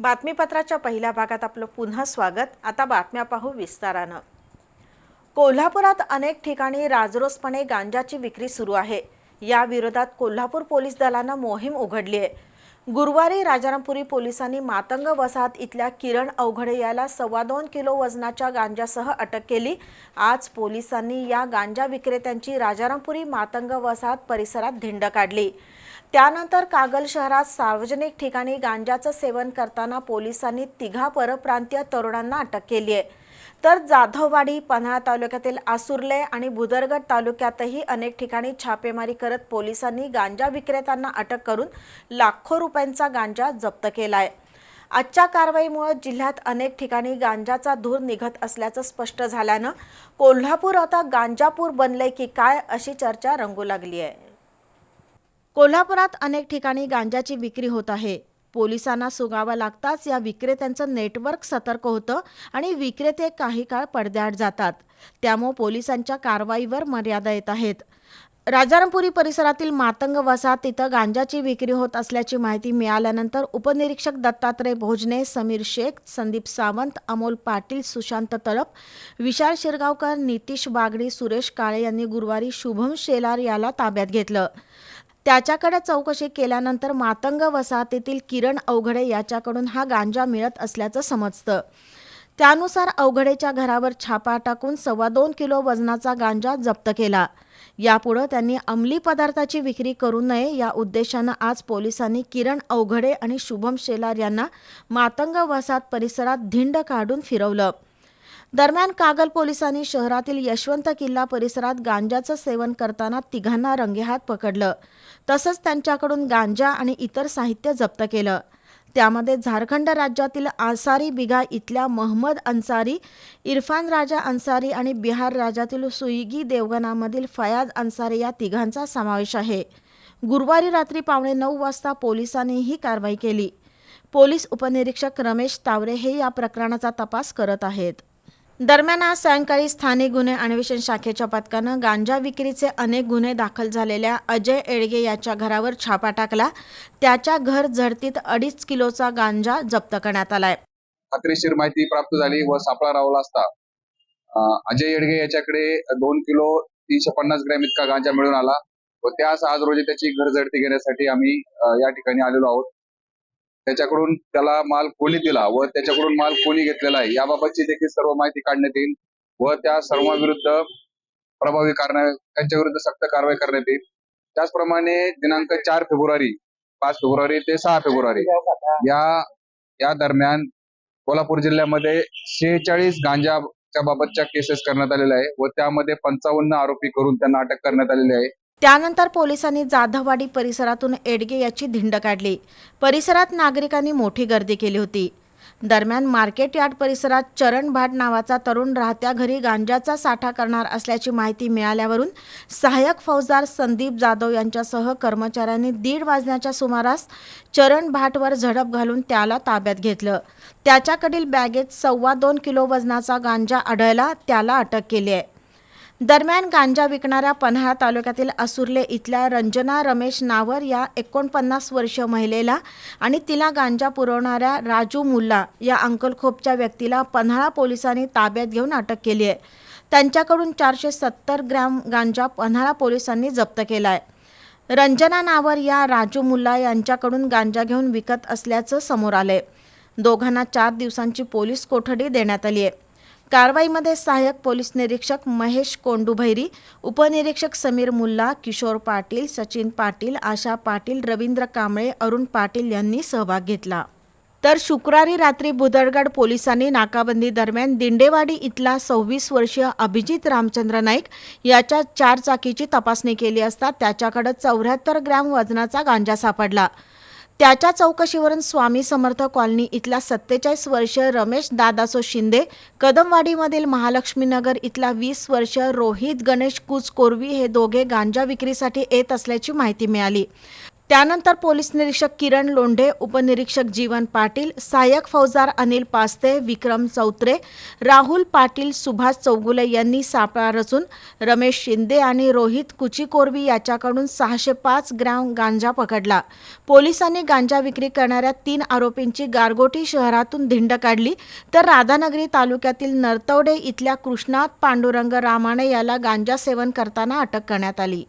बातमीपत्राच्या पहिल्या भागात आपलं पुन्हा स्वागत. आता बातम्या पाहू विस्तारानं. कोल्हापुरात अनेक ठिकाणी राजरोसपणे गांजाची विक्री सुरू आहे. या विरोधात कोल्हापूर पोलीस दलानं मोहीम उघडली आहे. गुरुवारी राजारामपुरी पोलिसांनी मातंग वसाहत इथल्या किरण अवघडे याला सव्वा दोन किलो वजनाच्या गांजासह अटक केली. आज पोलिसांनी या गांजा विक्रेत्यांची राजारामपुरी मातंग वसाहत परिसरात धिंड काढली. त्यानंतर कागल शहरात सार्वजनिक ठिकाणी गांजाचं सेवन करताना पोलिसांनी तिघा परप्रांतीय तरुणांना अटक केली आहे. तर जाधववाडी पन्हाळा तालुक्यातील आसुर्ले आणि भुदरगड तालुक्यातही अनेक ठिकाणी छापेमारी करत पोलिसांनी गांजा विक्रेत्यांना अटक करून लाखो रुपयांचा गांजा जप्त केला आहे आजच्या कारवाईमुळे जिल्ह्यात अनेक ठिकाणी गांजाचा धूर निघत असल्याचं स्पष्ट झाल्यानं कोल्हापूर आता गांजापूर बनलंय की काय अशी चर्चा रंगू लागली आहे कोल्हापुरात अनेक ठिकाणी गांजाची विक्री होत आहे. पोलिसांना सुगावा लागताच या विक्रेत्यांचं नेटवर्क सतर्क होतं आणि विक्रेते काही काळ पडद्याआड जातात. त्यामुळे पोलिसांच्या कारवाईवर मर्यादा येत आहेत. राजारामपुरी परिसरातील मातंग वसाहत तिथं गांजाची विक्री होत असल्याची माहिती मिळाल्यानंतर उपनिरीक्षक दत्तात्रय भोजने समीर शेख संदीप सावंत अमोल पाटील सुशांत तळप विशाल शिरगावकर नितीश बागडी सुरेश काळे यांनी गुरुवारी शुभम शेलार याला ताब्यात घेतलं. त्याच्याकडे चौकशी केल्यानंतर मातंग वसाहतीतील किरण अवघडे याच्याकडून हा गांजा मिळत असल्याचं समजतं. त्यानुसार अवघडेच्या घरावर छापा टाकून सव्वा दोन किलो वजनाचा गांजा जप्त केला. यापुढं त्यांनी अंमली पदार्थाची विक्री करू नये या उद्देशानं आज पोलिसांनी किरण अवघडे आणि शुभम शेलार यांना मातंग वसाहत परिसरात धिंड काढून फिरवलं. दरम्यान कागल पोलिसांनी शहरातील यशवंत किल्ला परिसरात गांजाचं सेवन करताना तिघांना रंगेहात पकडलं. तसंच त्यांच्याकडून गांजा आणि इतर साहित्य जप्त केलं. त्यामध्ये झारखंड राज्यातील आसारी बिघा इथल्या महम्मद अन्सारी इरफान राजा अन्सारी आणि बिहार राज्यातील सुईगी देवगणामधील फयाज अन्सारी या तिघांचा समावेश आहे. गुरुवारी रात्री पावणे नऊ वाजता पोलिसांनी ही कारवाई केली. पोलीस उपनिरीक्षक रमेश तावरे हे या प्रकरणाचा तपास करत आहेत. दरम्यान आज सायंकाळी स्थानिक गुन्हे अन्वेषण शाखेच्या पथकानं गांजा विक्रीचे अनेक गुन्हे दाखल झालेल्या अजय एडगे याच्या घरावर छापा टाकला. त्याच्या घर झडतीत अडीच किलोचा गांजा जप्त करण्यात आलाय. खात्रीशीर माहिती प्राप्त झाली व सापळा रावला असता. अजय येडगे याच्याकडे दोन किलो तीनशे पन्नास ग्रॅम इतका गांजा मिळून आला व त्यास आज रोजी त्याची घर झडती घेण्यासाठी आम्ही या ठिकाणी आलेलो आहोत. त्याच्याकडून त्याला माल कोणी दिला व त्याच्याकडून माल कोणी घेतलेला आहे याबाबतची देखील सर्व माहिती काढण्यात येईल व त्या सर्वांविरुद्ध प्रभावी कारणे विरुद्ध सक्त कारवाई करण्यात येईल. त्याचप्रमाणे दिनांक चार फेब्रुवारी पाच फेब्रुवारी ते सहा फेब्रुवारी या या दरम्यान कोल्हापूर जिल्ह्यामध्ये शेहेचाळीस गांजाच्या बाबतच्या केसेस करण्यात आलेल्या आहे व त्यामध्ये पंचावन्न आरोपी करून त्यांना अटक करण्यात आलेली आहे. त्यानंतर पोलिसांनी जाधववाडी परिसरातून एडगे याची धिंड काढली. परिसरात नागरिकांनी मोठी गर्दी केली होती. दरम्यान मार्केट यार्ड परिसरात चरण भाट नावाचा तरुण राहत्या घरी गांजाचा साठा करणार असल्याची माहिती मिळाल्यावरून सहाय्यक फौजदार संदीप जाधव यांच्यासह कर्मचाऱ्यांनी दीड वाजण्याच्या सुमारास चरण भाटवर झडप घालून त्याला ताब्यात घेतलं. त्याच्याकडील बॅगेत सव्वा दोन किलो वजनाचा गांजा आढळला त्याला अटक केली आहे. दरम्यान गांजा विकणाऱ्या पन्हाळा तालुक्यातील असुर्ले इथल्या रंजना रमेश नावर या एकोणपन्नास वर्षीय महिलेला आणि तिला गांजा पुरवणाऱ्या राजू मुल्ला या अंकलखोपच्या व्यक्तीला पन्हाळा पोलिसांनी ताब्यात घेऊन अटक केली आहे. त्यांच्याकडून चारशे सत्तर ग्रॅम गांजा पन्हाळा पोलिसांनी जप्त केला आहे रंजना नावर या राजू मुल्ला यांच्याकडून गांजा घेऊन विकत असल्याचं समोर आलंय. दोघांना चार दिवसांची पोलीस कोठडी देण्यात आली आहे. कारवाईमध्ये सहाय्यक पोलीस निरीक्षक महेश कोंडुभैरी उपनिरीक्षक समीर मुल्ला किशोर पाटील सचिन पाटील आशा पाटील रवींद्र कांबळे अरुण पाटील यांनी सहभाग घेतला. तर शुक्रवारी रात्री बुदरगड पोलिसांनी नाकाबंदी दरम्यान दिंडेवाडी इथला सव्वीस वर्षीय अभिजित रामचंद्र नाईक याच्या चार चाकीची तपासणी केली असता त्याच्याकडे चौऱ्याहत्तर ग्रॅम वजनाचा गांजा सापडला. त्याच्या चौकशीवरून स्वामी समर्थ कॉलनी इथला सत्तेचाळीस वर्षीय रमेश दादासो शिंदे कदमवाडीमधील महालक्ष्मीनगर इथला वीस वर्ष रोहित गणेश कुच कोरवी हे दोघे गांजा विक्रीसाठी येत असल्याची माहिती मिळाली. त्यानंतर पोलीस निरीक्षक किरण लोंढे उपनिरीक्षक जीवन पाटील सहाय्यक फौजदार अनिल पास्ते विक्रम चौत्रे राहुल पाटील सुभाष चौगुले यांनी सापळा रचून रमेश शिंदे आणि रोहित कुचीकोरबी याच्याकडून सहाशे पाच ग्रॅम गांजा पकडला. पोलिसांनी गांजा विक्री करणाऱ्या तीन आरोपींची गारगोटी शहरातून धिंड काढली. तर राधानगरी तालुक्यातील नरतवडे इथल्या कृष्णात पांडुरंग रामाणे याला गांजा सेवन करताना अटक करण्यात आली.